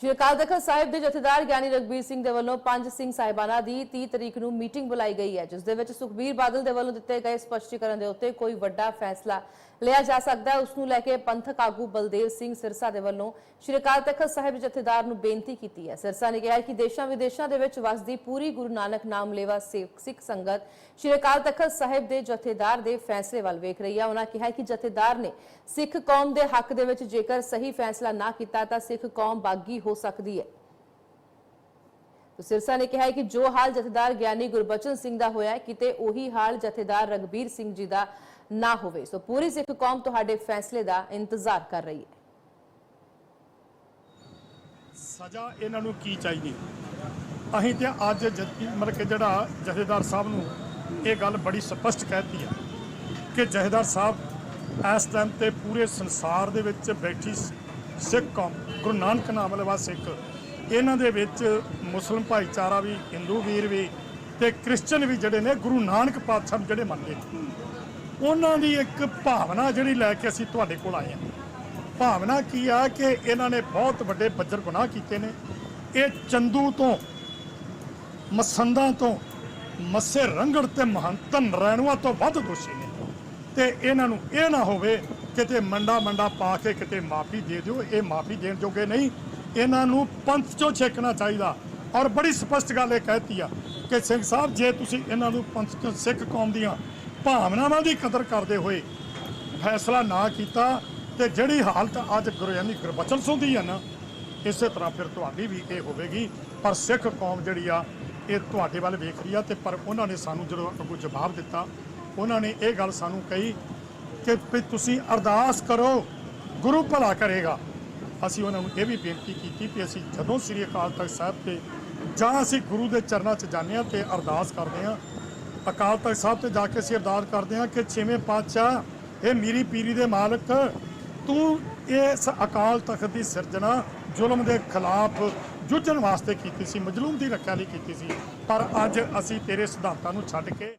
ਸ਼੍ਰੀ ਅਕਾਲ ਤਖਤ ਸਾਹਿਬ ਦੇ ਜਥੇਦਾਰ ਗਿਆਨੀ ਰਗਬੀਰ ਸਿੰਘ ਦੇ ਵੱਲੋਂ ਪੰਜ ਸਿੰਘ ਸਾਹਿਬਾਨਾਂ ਦੀ 30 ਤਰੀਕ ਨੂੰ ਮੀਟਿੰਗ ਬੁਲਾਈ ਗਈ ਹੈ, ਜਿਸ ਦੇ ਵਿੱਚ ਸੁਖਬੀਰ ਬਾਦਲ ਦੇ ਵੱਲੋਂ ਦਿੱਤੇ ਗਏ ਸਪਸ਼ਟੀਕਰਨ ਦੇ ਉੱਤੇ ਕੋਈ ਵੱਡਾ ਫੈਸਲਾ ਲਿਆ ਜਾ ਸਕਦਾ ਹੈ। ਉਸ ਨੂੰ ਲੈ ਕੇ ਪੰਥਕ ਆਗੂ ਬਲਦੇਵ ਸਿੰਘ ਸਿਰਸਾ ਦੇ ਵੱਲੋਂ ਸ਼੍ਰੀ ਅਕਾਲ ਤਖਤ ਸਾਹਿਬ ਜਥੇਦਾਰ ਨੂੰ ਬੇਨਤੀ ਕੀਤੀ ਹੈ। ਸਿਰਸਾ ਨੇ ਕਿਹਾ ਕਿ ਦੇਸ਼ਾਂ ਵਿਦੇਸ਼ਾਂ ਦੇ ਵਿੱਚ ਵਸਦੀ ਪੂਰੀ ਗੁਰੂ ਨਾਨਕ ਨਾਮ ਲੇਵਾ ਸਿੱਖ ਸਿੱਖ ਸੰਗਤ ਸ਼੍ਰੀ ਅਕਾਲ ਤਖਤ ਸਾਹਿਬ ਦੇ ਜਥੇਦਾਰ ਦੇ ਫੈਸਲੇ ਵੱਲ ਵੇਖ ਰਹੀ ਹੈ। ਉਹਨਾਂ ਕਿਹਾ ਕਿ ਜਥੇਦਾਰ ਨੇ ਸਿੱਖ ਕੌਮ ਦੇ ਹੱਕ ਦੇ ਵਿੱਚ ਜੇਕਰ ਸਹੀ ਫੈਸਲਾ ਨਾ ਕੀਤਾ ਤਾਂ ਸਿੱਖ ਕੌਮ ਬਾਗੀ ਹੋ ਸਕਦੀ ਹੈ। ਸਿਰਸਾ ਨੇ ਕਿਹਾ ਹੈ ਕਿ ਜੋ ਹਾਲ ਜਥੇਦਾਰ ਗਿਆਨੀ ਗੁਰਬਚਨ ਸਿੰਘ ਦਾ ਹੋਇਆ ਕਿਤੇ ਉਹੀ ਹਾਲ ਜਥੇਦਾਰ ਰਗਬੀਰ ਸਿੰਘ ਜੀ ਦਾ ਨਾ ਹੋਵੇ। ਸੋ ਪੂਰੀ ਸਿੱਖ ਕੌਮ ਤੁਹਾਡੇ ਫੈਸਲੇ ਦਾ ਇੰਤਜ਼ਾਰ ਕਰ ਰਹੀ ਹੈ। ਸਜ਼ਾ ਇਹਨਾਂ ਨੂੰ ਕੀ ਚਾਹੀਦੀ? ਅਸੀਂ ਤੇ ਅੱਜ ਮਤਲਬ ਕਿ ਜਿਹੜਾ ਜਥੇਦਾਰ ਸਾਹਿਬ ਨੂੰ ਇਹ ਗੱਲ ਬੜੀ ਸਪਸ਼ਟ ਕਹਿਤੀ ਹੈ ਕਿ ਜਥੇਦਾਰ ਸਾਹਿਬ ਇਸ ਟਾਈਮ ਤੇ ਪੂਰੇ ਸੰਸਾਰ ਦੇ ਵਿੱਚ ਬੈਠੀ ਸਿੱਖ ਕੌਮ, ਗੁਰੂ ਨਾਨਕ ਨਾਮ ਵਾਲਾ ਸਿੱਖ। ਇਹਨਾਂ ਦੇ ਵਿੱਚ ਮੁਸਲਮ ਭਾਈਚਾਰਾ ਵੀ, ਹਿੰਦੂ ਵੀਰ ਵੀ ਤੇ ਕ੍ਰਿਸਚੀਅਨ ਵੀ ਜਿਹੜੇ ਨੇ, ਗੁਰੂ ਨਾਨਕ ਪਾਤਸ਼ਾਹ ਜਿਹੜੇ ਮੰਨਦੇ ਉਹਨਾਂ ਦੀ ਇੱਕ ਭਾਵਨਾ ਜਿਹੜੀ ਲੈ ਕੇ ਅਸੀਂ ਤੁਹਾਡੇ ਕੋਲ ਆਏ ਹਾਂ। ਭਾਵਨਾ ਕੀ ਆ ਕਿ ਇਹਨਾਂ ਨੇ ਬਹੁਤ ਵੱਡੇ ਬੱਜਰ ਗੁਨਾਹ ਕੀਤੇ ਨੇ। ਇਹ ਚੰਦੂ ਤੋਂ, ਮਸੰਦਾਂ ਤੋਂ, ਮੱਸੇ ਰੰਗੜ ਤੇ ਮਹੰਤਨ ਰੈਣੂਆਂ ਤੋਂ ਵੱਧ ਦੋਸ਼ੀ ਨੇ। ਤੇ ਇਹਨਾਂ ਨੂੰ ਇਹ ਨਾ ਹੋਵੇ ਕਿਤੇ ਮੰਡਾ ਮੰਡਾ ਪਾ ਕੇ ਕਿਤੇ ਮਾਫੀ ਦੇ ਦਿਓ, ਇਹ ਮਾਫੀ ਦੇਣ ਜੋਗੇ ਨਹੀਂ। ਇਹਨਾਂ ਨੂੰ ਪੰਥ ਚੋਂ ਛੇਕਣਾ ਚਾਹੀਦਾ। ਔਰ ਬੜੀ ਸਪਸ਼ਟ ਗੱਲ ਇਹ ਕਹਿਤੀ ਆ ਕਿ ਸਿੰਘ ਸਾਹਿਬ, ਜੇ ਤੁਸੀਂ ਇਹਨਾਂ ਨੂੰ ਪੰਥ ਚੋਂ ਸਿੱਖ ਕੌਮ ਦੀਆਂ ਭਾਵਨਾਵਾਂ ਦੀ ਕਦਰ ਕਰਦੇ ਹੋਏ ਫੈਸਲਾ ਨਾ ਕੀਤਾ ਤੇ ਜਿਹੜੀ ਹਾਲਤ ਅੱਜ ਗੁਰਯਾਨੀ ਗੁਰਬਚਨ ਸਿੰਘ ਆ ਨਾ, ਇਸੇ ਤਰ੍ਹਾਂ ਫਿਰ ਤੁਹਾਡੀ ਵੀ ਇਹ ਹੋਵੇਗੀ। ਪਰ ਸਿੱਖ ਕੌਮ ਜਿਹੜੀ ਆ, ਇਹ ਤੁਹਾਡੇ ਵੱਲ ਵੇਖ ਰਹੀ ਆ ਤੇ ਪਰ ਉਹਨਾਂ ਨੇ ਸਾਨੂੰ ਜਦੋਂ ਅੱਗੋਂ ਜਵਾਬ ਦਿੱਤਾ ਉਹਨਾਂ ਨੇ ਇਹ ਗੱਲ ਸਾਨੂੰ ਕਹੀ ਕਿ ਵੀ ਤੁਸੀਂ ਅਰਦਾਸ ਕਰੋ, ਗੁਰੂ ਭਲਾ ਕਰੇਗਾ। ਅਸੀਂ ਉਹਨਾਂ ਨੂੰ ਇਹ ਵੀ ਬੇਨਤੀ ਕੀਤੀ ਕਿ ਅਸੀਂ ਜਦੋਂ ਸ੍ਰੀ ਅਕਾਲ ਤਖਤ ਸਾਹਿਬ ਤੇ ਜਾਂ ਅਸੀਂ ਗੁਰੂ ਦੇ ਚਰਨਾਂ 'ਚ ਜਾਂਦੇ ਹਾਂ ਤੇ ਅਰਦਾਸ ਕਰਦੇ ਹਾਂ, ਅਕਾਲ ਤਖਤ ਸਾਹਿਬ ਤੇ ਜਾ ਕੇ ਅਸੀਂ ਅਰਦਾਸ ਕਰਦੇ ਹਾਂ ਕਿ ਛੇਵੇਂ ਪਾਤਸ਼ਾਹ, ਇਹ ਮੀਰੀ ਪੀਰੀ ਦੇ ਮਾਲਕ, ਤੂੰ ਇਸ ਅਕਾਲ ਤਖਤ ਦੀ ਸਿਰਜਣਾ, ਜ਼ੁਲਮ ਦੇ ਖਿਲਾਫ ਜੂਝਣ ਵਾਸਤੇ ਕੀਤੀ ਸੀ, ਮਜਲੂਮ ਦੀ ਰੱਖਿਆ ਲਈ ਕੀਤੀ ਸੀ। ਪਰ ਅੱਜ ਅਸੀਂ ਤੇਰੇ ਸਿਧਾਂਤਾਂ ਨੂੰ ਛੱਡ ਕੇ